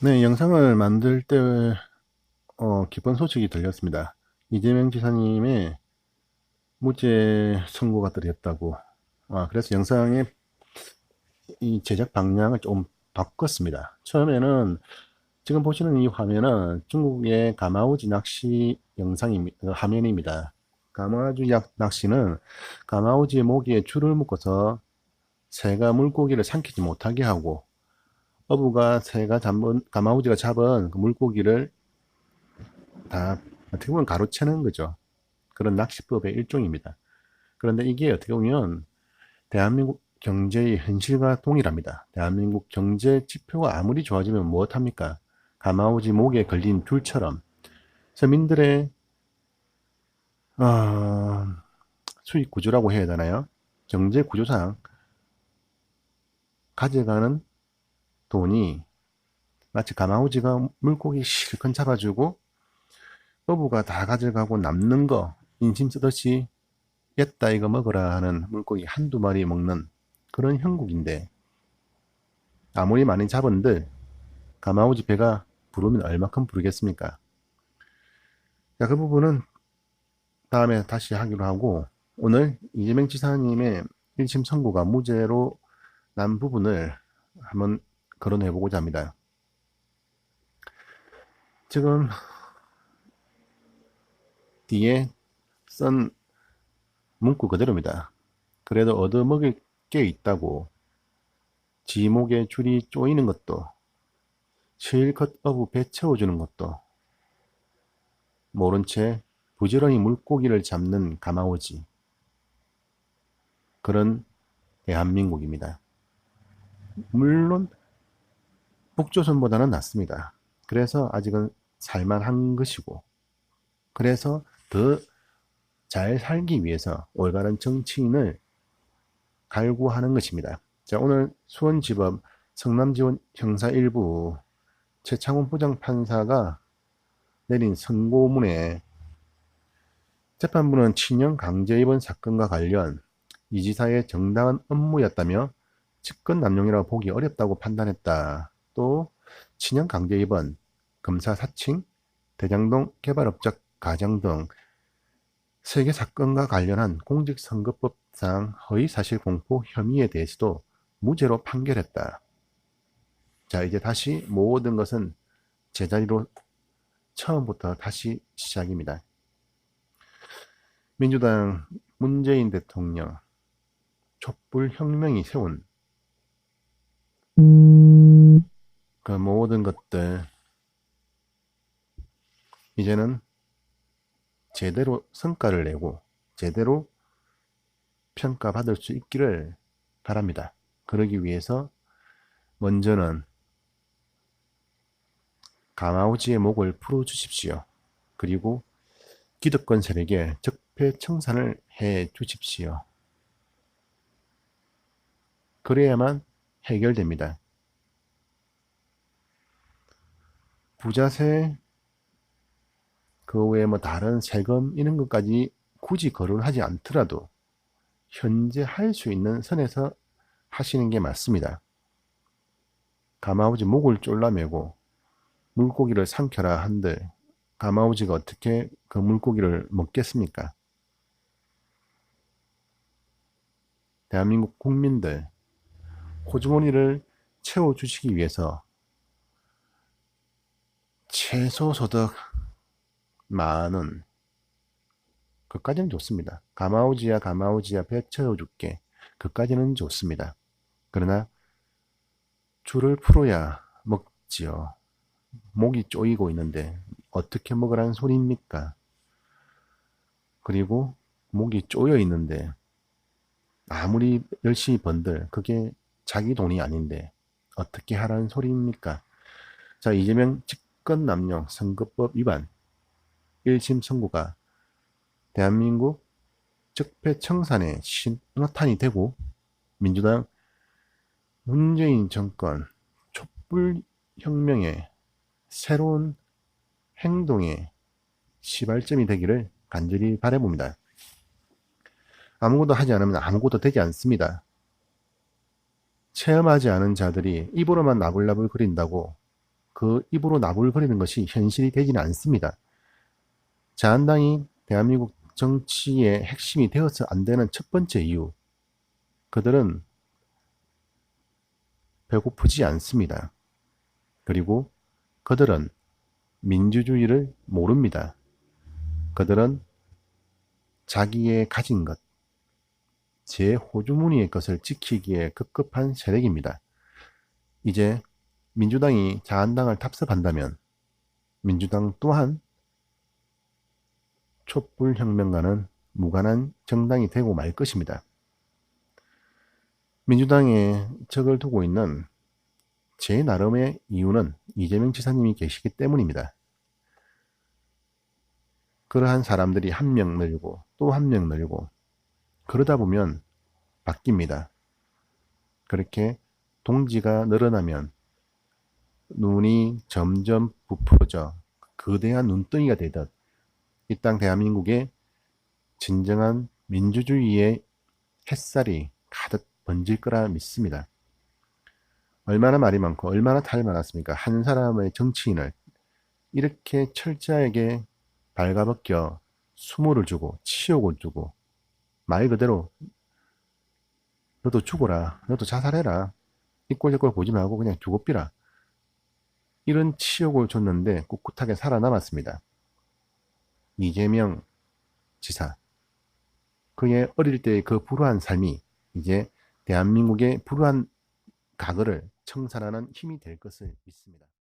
네, 영상을 만들 때, 어, 기쁜 소식이 들렸습니다. 이재명 지사님의 무죄 선고가 들렸다고. 아, 그래서 영상의 이 제작 방향을 좀 바꿨습니다. 처음에는 지금 보시는 이 화면은 중국의 가마우지 낚시 영상입니다. 화면입니다. 가마우지 약- 낚시는 가마우지의 모기에 줄을 묶어서 새가 물고기를 삼키지 못하게 하고 어부가 새가 잡은 가마우지가 잡은 그 물고기를 다 어떻게 보면 가로채는 거죠. 그런 낚시법의 일종입니다. 그런데 이게 어떻게 보면 대한민국 경제의 현실과 동일합니다. 대한민국 경제 지표가 아무리 좋아지면 무엇합니까? 가마우지 목에 걸린 줄처럼 서민들의 어, 수익 구조라고 해야 되나요? 경제 구조상 가져가는 돈이 마치 가마우지가 물고기 실컷 잡아주고 어부가 다 가져가고 남는 거 인심 쓰듯이 였다 이거 먹어라 하는 물고기 한두 마리 먹는 그런 형국인데 아무리 많이 잡은들 가마우지 배가 부르면 얼마큼 부르겠습니까? 자, 그 부분은 다음에 다시 하기로 하고 오늘 이재명 지사님의 1심 선고가 무죄로 난 부분을 한번 거론해 보고자 합니다. 지금 뒤에 쓴 문구 그대로입니다. 그래도 얻어먹을 게 있다고 지목에 줄이 쪼이는 것도 실컷 어부 배 채워주는 것도 모른 채 부지런히 물고기를 잡는 가마오지 그런 대한민국입니다. 물론 북조선보다는 낫습니다. 그래서 아직은 살만한 것이고 그래서 더 잘 살기 위해서 올바른 정치인을 갈구하는 것입니다. 자, 오늘 수원지법 성남지원 형사 1부 최창훈 부장판사가 내린 선고문에 재판부는 친형 강제 입원 사건과 관련 이 지사의 정당한 업무였다며 직권 남용이라고 보기 어렵다고 판단했다. 또 친형 강제 입원, 검사 사칭, 대장동 개발업적 가정 등 세계 사건과 관련한 공직선거법상 허위사실 공포 혐의에 대해서도 무죄로 판결했다. 자, 이제 다시 모든 것은 제자리로 처음부터 다시 시작입니다. 민주당 문재인 대통령 촛불 혁명이 세운 그 모든 것들 이제는 제대로 성과를 내고 제대로 평가받을 수 있기를 바랍니다. 그러기 위해서 먼저는 가마우지의 목을 풀어주십시오. 그리고 기득권 세력에 적폐청산을 해 주십시오. 그래야만 해결됩니다. 부자세 그 외에 뭐 다른 세금 이런 것까지 굳이 거론하지 않더라도 현재 할 수 있는 선에서 하시는 게 맞습니다. 가마우지 목을 졸라매고 물고기를 삼켜라 한들 가마우지가 어떻게 그 물고기를 먹겠습니까? 대한민국 국민들 호주머니를 채워주시기 위해서 최소 소득 만 원 그까지는 좋습니다. 가마우지야 가마우지야 배 채워줄게 그까지는 좋습니다. 그러나 줄을 풀어야 먹지요. 목이 쪼이고 있는데 어떻게 먹으라는 소리입니까? 그리고 목이 쪼여 있는데 아무리 열심히 번들 그게 자기 돈이 아닌데 어떻게 하라는 소리입니까? 자 이재명 직 권 남용 선거법 위반 1심 선고가 대한민국 적폐 청산의 신호탄이 되고 민주당 문재인 정권 촛불 혁명의 새로운 행동의 시발점이 되기를 간절히 바라봅니다. 아무것도 하지 않으면 아무것도 되지 않습니다. 체험하지 않은 자들이 입으로만 나불나불 거린다고 그 입으로 나불거리는 것이 현실이 되지는 않습니다. 자한당이 대한민국 정치의 핵심이 되어서 안 되는 첫 번째 이유, 그들은 배고프지 않습니다. 그리고 그들은 민주주의를 모릅니다. 그들은 자기의 가진 것, 제 호주머니의 것을 지키기에 급급한 세력입니다. 이제 민주당이 자한당을 탑습한다면 민주당 또한 촛불혁명과는 무관한 정당이 되고 말 것입니다. 민주당에 적을 두고 있는 제 나름의 이유는 이재명 지사님이 계시기 때문입니다. 그러한 사람들이 한 명 늘고 또 한 명 늘고 그러다 보면 바뀝니다. 그렇게 동지가 늘어나면 눈이 점점 부풀어져 거대한 눈덩이가 되듯 이 땅 대한민국에 진정한 민주주의의 햇살이 가득 번질 거라 믿습니다. 얼마나 말이 많고 얼마나 탈이 많았습니까? 한 사람의 정치인을 이렇게 철저하게 발가벗겨 수모를 주고 치욕을 주고 말 그대로 너도 죽어라 너도 자살해라 이꼴저꼴 보지 말고 그냥 죽어삐라 이런 치욕을 줬는데 꿋꿋하게 살아남았습니다. 이재명 지사 그의 어릴 때의 그 불우한 삶이 이제 대한민국의 불우한 과거를 청산하는 힘이 될 것을 믿습니다.